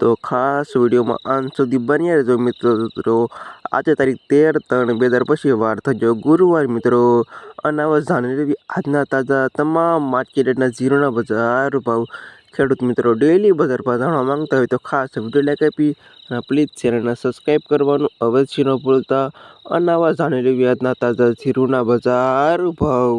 તો ખાસ વિડીયોમાં અંત સુધી બન્યા રહેજો મિત્રો. આજે તારીખ તેર ત્રણ બે હજાર પછી વાર થજો ગુરુવાર મિત્રો. અને હવે જાણી આજના તાજા તમામ માર્કેટના ઝીરોના બજાર ભાવ. ખેડૂત મિત્રો ડેલી બજાર ભાવ જાણવા માંગતા હોય તો ખાસ વીડિયો લાઈક આપી અને પ્લીઝ ચેનલને સબસ્ક્રાઈબ કરવાનું અવશ્ય ન ભૂલતા. અને આવા જાણી લેવી આજના તાજા ઝીરોના બજાર ભાવ.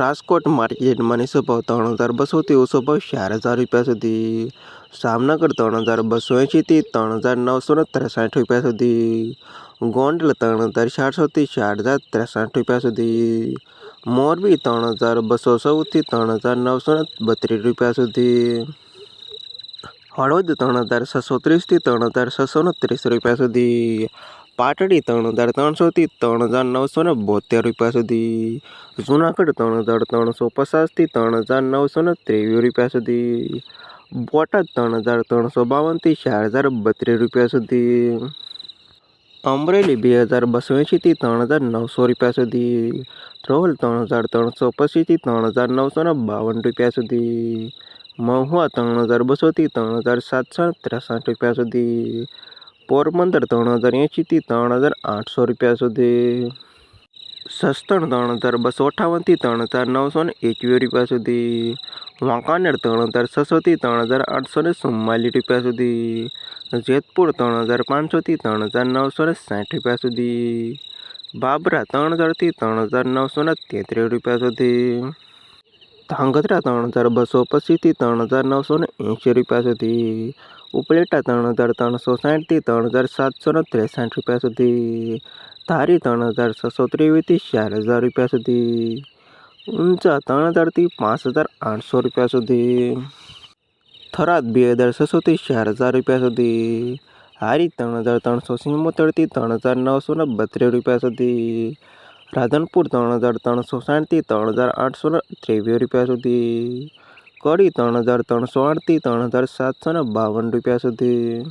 રાજકોટ માર્કેટમાં નીચો ભાવ ત્રણ હજાર બસોથી ઓછો ભાવ ચાર હજાર રૂપિયા સુધી. જામનગર ત્રણ હજાર બસો એંશીથી ત્રણ હજાર નવસો ને ત્રેસઠ રૂપિયા સુધી. ગોંડલ ત્રણ હજાર ચારસોથી ચાર હજાર ત્રેસઠ રૂપિયા સુધી. મોરબી ત્રણ હજાર બસો સૌથી ત્રણ હજાર નવસો ને બત્રીસ રૂપિયા સુધી. હળવદ ત્રણ હજાર છસો ત્રીસથી ત્રણ હજાર છસો ને ત્રીસ રૂપિયા સુધી. પાટડી ત્રણ હજાર ત્રણસોથી ત્રણ હજાર નવસો ને બોતેર રૂપિયા સુધી જુનાગઢ ત્રણ હજાર ત્રણસો પચાસથી ત્રણ હજાર નવસો ને ત્રેવીસ રૂપિયા સુધી બોટાદ ત્રણ હજાર ત્રણસો બાવનથી ચાર હજાર બત્રીસ રૂપિયા સુધી અમરેલી બે હજાર બસો એંશીથી ત્રણ હજાર નવસો રૂપિયા સુધી ધ્રોલ ત્રણ હજાર ત્રણસો પચીસથી ત્રણ હજાર નવસો ને બાવન રૂપિયા સુધી મહુવા ત્રણ હજાર બસોથી ત્રણ હજાર સાતસો ત્રેસઠ રૂપિયા સુધી પોરબંદર ત્રણ હજાર એંશીથી ત્રણ હજાર આઠસો રૂપિયા સુધી. સસ્તણ ત્રણ હજાર બસો અઠાવનથી ત્રણ હજાર નવસો ને એકવીસ રૂપિયા સુધી. વાંકાનેર ત્રણ હજાર છસોથી ત્રણ હજાર આઠસો ને ચુમ્માલીસ રૂપિયા સુધી. જેતપુર ત્રણ હજાર પાંચસોથી ત્રણ હજાર નવસો ને સાઠ રૂપિયા સુધી. બાબરા ત્રણ હજારથી ત્રણ હજાર નવસો ને તેત્રીસ રૂપિયા સુધી. ધાંગધ્રા ત્રણ હજાર બસો પચીસથી ત્રણ હજાર નવસો ને એંશી રૂપિયા સુધી. ઉપલેટા ત્રણ હજાર ત્રણસો સાઠથી ત્રણ હજાર સાતસો ને ત્રેસઠ રૂપિયા સુધી. ધારી ત્રણ હજાર છસો ત્રેવીસથી ચાર હજાર રૂપિયા સુધી. ઊંચા ત્રણ હજારથી પાંચ હજાર આઠસો રૂપિયા સુધી. થરાદ બે હજાર છસોથી ચાર હજાર રૂપિયા સુધી. હારી ત્રણ હજાર ત્રણસો સિમોતેરથી ત્રણ હજાર નવસો ને બત્રીસ રૂપિયા સુધી. રાધનપુર ત્રણ હજાર ત્રણસો સાઠથી ત્રણ હજાર આઠસો ત્રેવીસ રૂપિયા સુધી. કડી ત્રણ હજાર ત્રણસો આઠથી ત્રણ હજાર સાતસો ને બાવન રૂપિયા સુધી.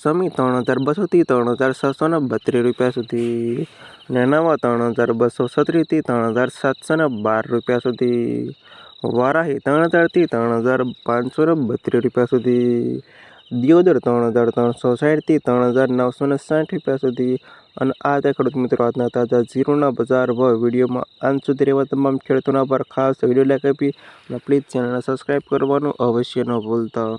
સમી ત્રણ હજાર બસોથી ત્રણ હજાર છસો ને બત્રીસ રૂપિયા સુધી. નેનાવા ત્રણ હજાર બસો સત્રીસથી ત્રણ હજાર સાતસો ને બાર રૂપિયા સુધી. વારાહી ત્રણ હજારથી ત્રણ હજાર પાંચસો ને બત્રીસ રૂપિયા સુધી. દિયોદર ત્રણ હજાર ત્રણસો સાઠથી ત્રણ હજાર નવસો ને સાઠ રૂપિયા સુધી. અને આ તે ખેડૂત મિત્રો આજના તાજા ઝીરોના બજાર ભાવ વિડીયોમાં અંત સુધી રહેવા તમામ ખેડૂતોના પર ખાસ વીડિયો લાઈક આપી. અને પ્લીઝ ચેનલને સબસ્ક્રાઈબ કરવાનું અવશ્ય ન ભૂલતા.